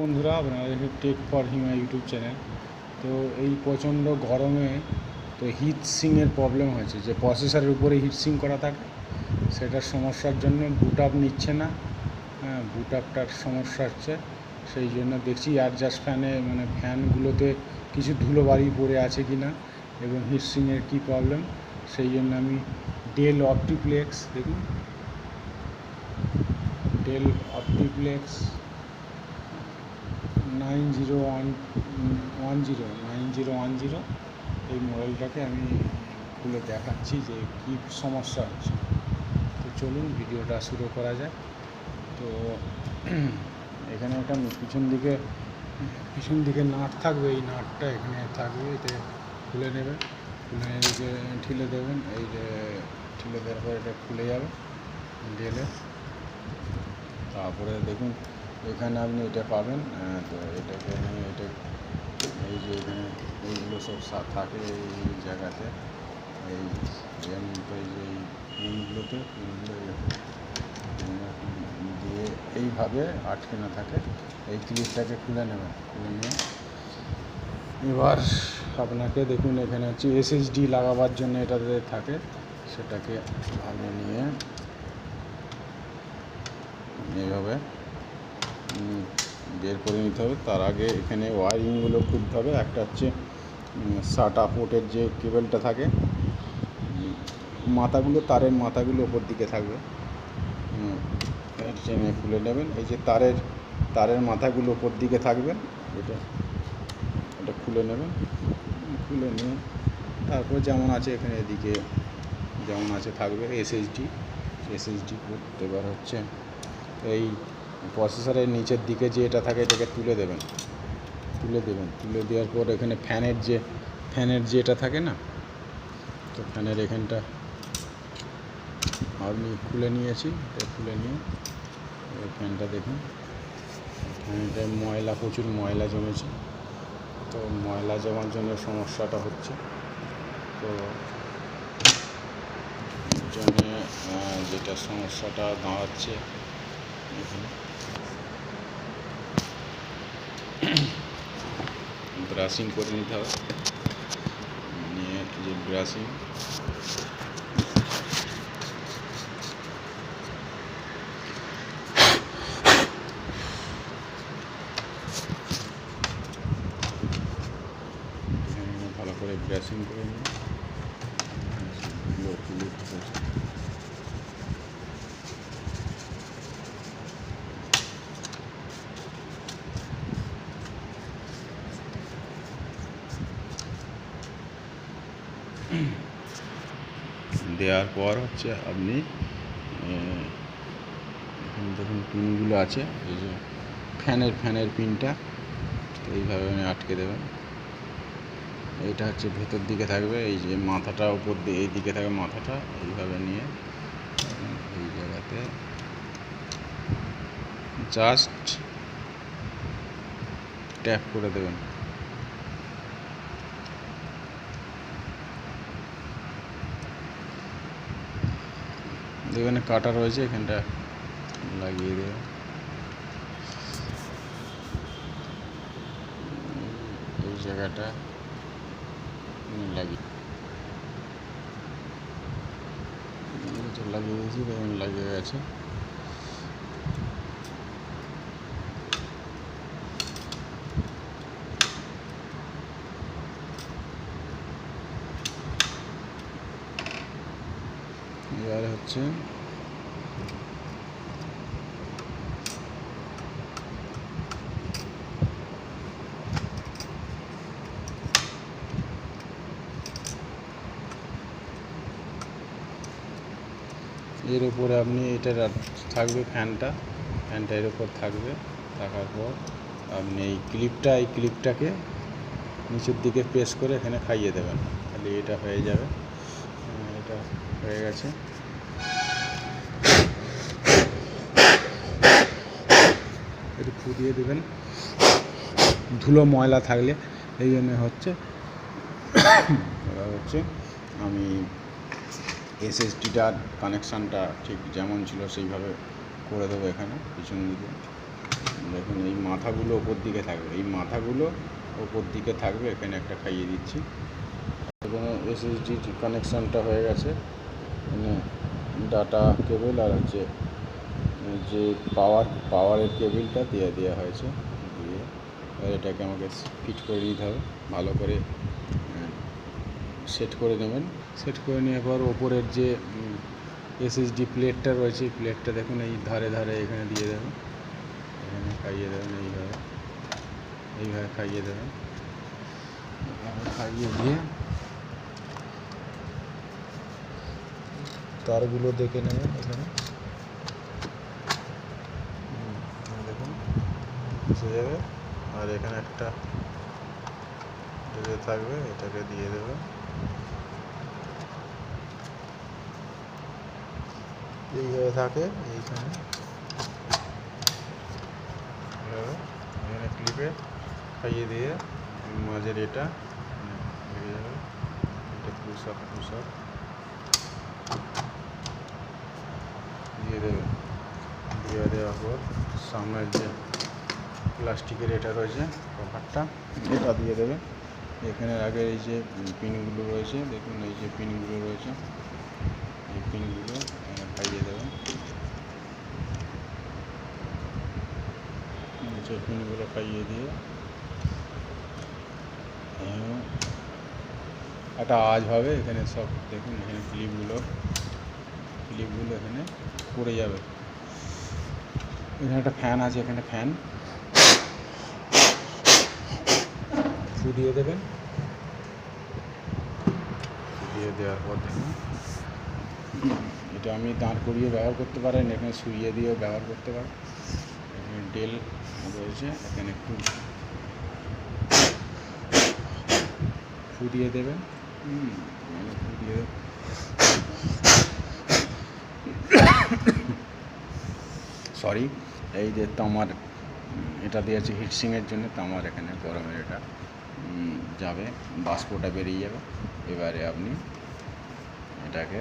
বন্ধুরা, আপনারা দেখছেন tech for Hima YouTube channel. তো এই প্রচণ্ড গরমে তো হিট সিংয়ের প্রবলেম হয়েছে। যে প্রসেসরের উপরে হিট সিং করা থাকে, সেটার সমস্যার জন্য বুট আপ নিচ্ছে না। হ্যাঁ বুট আপটার সমস্যা হচ্ছে, সেই জন্য দেখছি অ্যাডজাস্ট ফ্যানে মানে ফ্যানগুলোতে কিছু ধুলোবালি পড়ে আছে কি না এবং হিট সিংয়ের কী প্রবলেম সেই জন্য আমি ডেল অপটিপ্লেক্স দেখুন। Dell OptiPlex nine zero one one zero, nine zero one zero এই মোবাইলটাকে আমি খুলে দেখাচ্ছি যে কী সমস্যা হচ্ছে। তো চলুন ভিডিওটা শুরু করা যাক। তো এখানে একটা পিছন দিকে পিছন দিকে নাট থাকবে, এই নাটটা এখানে থাকবে, এতে খুলে নেবে। খুলে এদিকে ঠেলে দেবেন, এই যে ঠেলে দেওয়ার পর এটা খুলে যাবে গেলে তারপরে দেখুন এখানে আপনি এটা পাবেন আহ, তো এটাকে নিয়ে এটা এই যে এখানে এইগুলো সব থাকে এই জায়গাতে এই এই পিনগুলোতে পিনগুলো দিয়ে এইভাবে আটকে না থাকে এই ক্লিপটাকে খুলে নেবেন খুলে নিয়ে। এবার আপনাকে দেখুন এখানে হচ্ছে এসএসডি লাগাবার জন্য এটাতে থাকে সেটাকে আপনি নিয়ে এইভাবে বের করে নিতে হবে। তার আগে এখানে ওয়ারিংগুলো খুলতে হবে। একটা হচ্ছে সাটা পোর্টের যে কেবেলটা থাকে মাথাগুলো, তারের মাথাগুলো ওপর দিকে থাকবে। টেনে খুলে নেবেন। এই যে তারের তারের মাথাগুলো ওপর দিকে থাকবে, এটা এটা খুলে নেবেন। খুলে নিয়ে তারপর যেমন আছে এখানে এদিকে যেমন আছে থাকবে এসএসডি। এসএসডি পোর্ট এবার হচ্ছে এই প্রসেসরের নিচের দিকে যে এটা থাকে, এটাকে তুলে দেবেন। তুলে দেবেন। তুলে দেওয়ার পর এখানে ফ্যানের যে ফ্যানের যে এটা থাকে না, তো ফ্যানের এখানটা আমি খুলে নিয়েছি, এটা খুলে নিয়ে ফ্যানটা দেখুন। ফ্যানটায় ময়লা, প্রচুর ময়লা জমেছে। তো ময়লা জমার জন্য সমস্যাটা হচ্ছে। তো জন্যে যেটা সমস্যাটা দাঁড়াচ্ছে ব্রাশিং করে নিতে হবে নিয়ে যে ব্রাশিং এখানে ভালো করে ব্রাশিং করে নিয়ে লো- লিফট করে- দেওয়ার পর হচ্ছে আপনি দেখুন পিনগুলো আছে, এই যে ফ্যানের ফ্যানের পিনটা এইভাবে আপনি আটকে দেবেন। এটা হচ্ছে ভেতর দিকে থাকবে, এই যে মাথাটা উপর দিয়ে এই দিকে থাকবে মাথাটা, এইভাবে নিয়ে, এই জায়গাতে। জাস্ট ট্যাপ করে দেবেন। এখানে কাটা রয়েছে এখানটা লাগিয়ে দেবে এই জায়গাটা আমি লাগিয়ে এটা লাগিয়ে দিয়েছি দেখুন লাগিয়ে গেছে এবারে হচ্ছে এর উপরে আপনি এটা থাকবে ফ্যানটা ফ্যানটা এর উপর থাকবে, থাকার পর আপনি এই ক্লিপটা, এই ক্লিপটাকে নিচের দিকে প্রেস করে এখানে খাইয়ে দেবেন, তাহলে এটা হয়ে যাবে। এটা হয়ে গেছে। একটু ফু দিয়ে দেবেন। ধুলো ময়লা থাকলে, এই জন্য হচ্ছে। এবার হচ্ছে আমি এসএসডিটার কানেকশানটা ঠিক যেমন ছিল সেইভাবে করে দেবো এখানে, পিছন দিকে। দেখুন, এই মাথাগুলো ওপর দিকে থাকবে। এই মাথাগুলো ওপর দিকে থাকবে, এখানে একটা খাইয়ে দিচ্ছি। এখানে এসএসডি কানেকশানটা হয়ে গেছে। মানে ডাটা কেবল আর হচ্ছে যে পাওয়ার পাওয়ারের কেবিলটা দিয়ে দেওয়া হয়েছে, দিয়ে এবার এটাকে আমাকে ফিট করে দিতে হবে, ভালো করে সেট করে নেবেন। সেট করে নেওয়ার পর ওপরের যে এসএসডি প্লেটটা রয়েছে, এই প্লেটটা দেখুন, এই ধারে ধারে এখানে দিয়ে দেবেন। এখানে খাইয়ে দেবেন, এইভাবে এইভাবে খাইয়ে দেবেন। খাইয়ে দিয়ে তারগুলো দেখে নেবেন এখানে হুম, এই দেখুন বুঝে যাবে আর এখানে একটা ঢেলে থাকবে এটাকে দিয়ে দেবে এইভাবে থাকে এইখানে এভাবে এখানে ক্লিপে খাইয়ে দিয়ে মাঝের এটা বেরিয়ে যাবে এটা পুশ আপ পুশ আপ দিয়ে দেবে দিয়ে দেওয়ার পর সামনের যে প্লাস্টিকের এটা রয়েছে কভারটা এটা দিয়ে দেবে। এখানে আগে এই যে পিনগুলো রয়েছে, দেখুন এই যে পিনগুলো রয়েছে। এই পিনগুলো খাইয়ে দেবে। নিচে পিনগুলো খাইয়ে দিয়ে একটা আওয়াজ হবে, এখানে সব দেখুন, এখানে ক্লিপগুলো। ক্লিপগুলো এখানে পড়ে যাবে। এখানে একটা ফ্যান আছে, এখানে ফ্যান। ফু দিয়ে দেবেন। দিয়ে দেওয়ার পর দেখুন। এটা আমি দাঁড় করিয়ে ব্যবহার করতে পারেন এখানে শুইয়ে দিয়েও ব্যবহার করতে পারেন। এখানে ডেল রয়েছে এখানে একটু ফু দিয়ে দেবেন। হুম, মানে ফু দিয়ে সরি এই যে তামার এটা দিয়েছে হিটসিংয়ের জন্য তামার এখানে গরমের এটা যাবে বাষ্পটা বেরিয়ে যাবে। এবারে আপনি এটাকে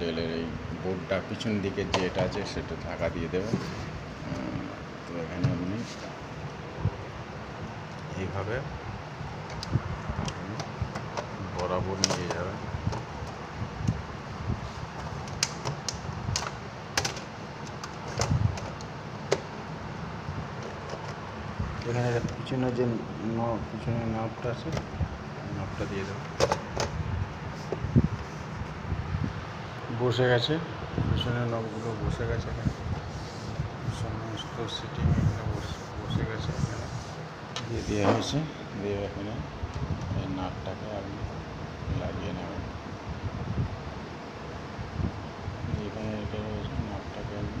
ডেলের এই বোর্ডটা পিছন দিকে যে এটা আছে সেটা ঢাকা দিয়ে দেবেন। তো এখানে আপনি এইভাবে বরাবর নিয়ে যাবেন। এখানে পিছনে যে নব পিছনে নবটা আছে নবটা দিয়ে দেবো। বসে গেছে পিছনের নবগুলো বসে গেছে সমস্ত সিটিং এখানে বসে বসে গেছে এখানে। দিয়ে দেওয়া হয়েছে, দিয়ে এখানে এই নাটটাকে আপনি লাগিয়ে নেবেন এখানে এটা রয়েছে নাটটাকে আপনি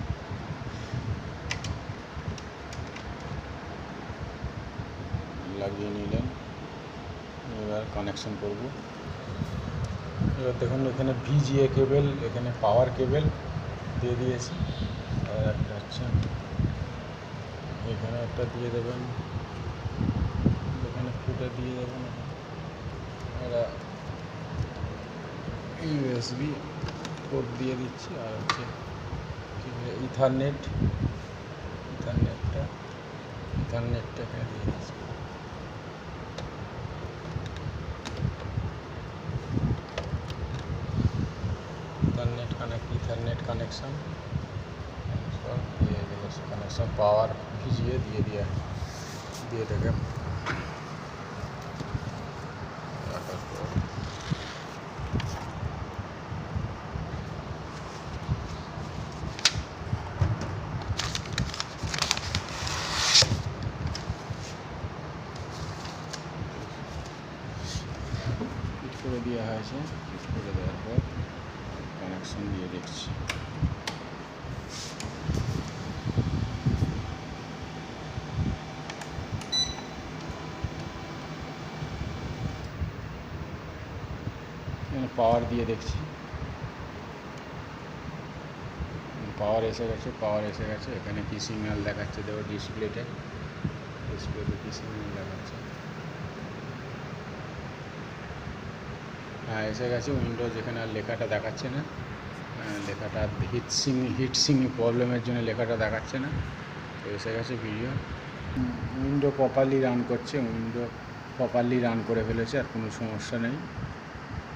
লাগিয়ে নিলেন এবার কানেকশন করব। এবার দেখুন, এখানে ভিজিএ কেবেল, এখানে পাওয়ার কেবেল দিয়ে দিয়েছি। আর একটা হচ্ছে, এখানে একটা দিয়ে দেবেন। এখানে ফুটে দিয়ে দেবেন। এরা ইউএসবি পোর্ট দিয়ে দিচ্ছি। আর হচ্ছে ইথারনেট ইথারনেটটা ইথারনেটটা এখানে দিয়ে দিচ্ছি ইথারনেট কানেক্ট ইথারনেট কানেকশন সব দিয়ে দিলে সব পাওয়ার ভিজিয়ে দিয়ে দিয়ে দিয়ে রাখার করে দেওয়া হয়েছে করে দেওয়ার পর কানেকশন দিয়ে দেখছি এখানে পাওয়ার দিয়ে দেখছি। পাওয়ার এসে গেছে পাওয়ার এসে গেছে। এখানে কি সিগন্যাল দেখাচ্ছে? দেখো ডিসপ্লেতে ডিসপ্লেতে কি সিগন্যাল দেখাচ্ছে? হ্যাঁ এসে গেছে উইন্ডোজ এখানে আর লেখাটা দেখাচ্ছে না। আহ, লেখাটা হিট সিং হিট সিং প্রবলেমের জন্য লেখাটা দেখাচ্ছে না। তো এসে গেছে ভিডিও উইন্ডো প্রপারলি রান করছে। উইন্ডো প্রপারলি রান করে ফেলেছে আর কোনো সমস্যা নেই।